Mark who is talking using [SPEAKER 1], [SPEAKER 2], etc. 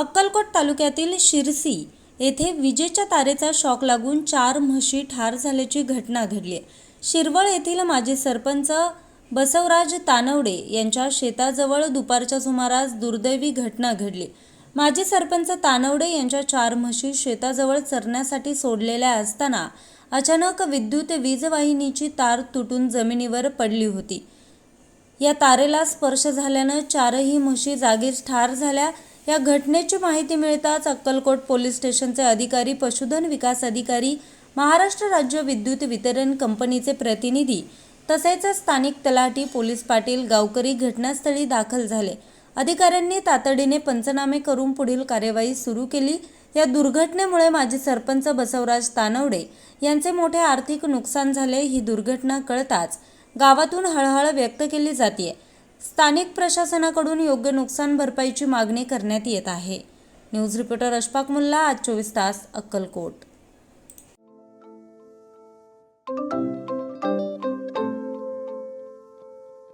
[SPEAKER 1] अक्कलकोट तालुक्यातील शिरसी येथे विजेच्या तारेचा शॉक लागून चार म्हशी ठार झाल्याची घटना घडली. आहे. शिरवळ येथील माजी सरपंच बसवराज तानवडे यांच्या शेताजवळ दुपारच्या सुमारास दुर्दैवी घटना घडली. माजी सरपंच तानवडे यांच्या चार म्हशी शेताजवळ चरण्यासाठी सोडलेल्या असताना अचानक विद्युत वीजवाहिनीची तार तुटून जमिनीवर पडली होती. या तारेला स्पर्श झाल्यानं चारही म्हशी जागीच ठार झाल्या. या घटनेची माहिती मिळताच अक्कलकोट पोलीस स्टेशनचे अधिकारी पशुधन विकास अधिकारी महाराष्ट्र राज्य विद्युत वितरण कंपनीचे प्रतिनिधी तसेच स्थानिक तलाठी पोलीस पाटील गावकरी घटनास्थळी दाखल झाले. अधिकाऱ्यांनी तातडीने पंचनामे करून पुढील कार्यवाही सुरू केली. या दुर्घटनेमुळे माजी सरपंच बसवराज तानवडे यांचे मोठे आर्थिक नुकसान झाले. ही दुर्घटना कळताच गावातून हळहळ व्यक्त केली जाते स्थानिक प्रशासनाकडून योग्य नुकसान भरपाईची मागणी करण्यात येत आहे. न्यूज रिपोर्टर अशफाक मुल्ला आज चोवीस तास अक्कलकोट.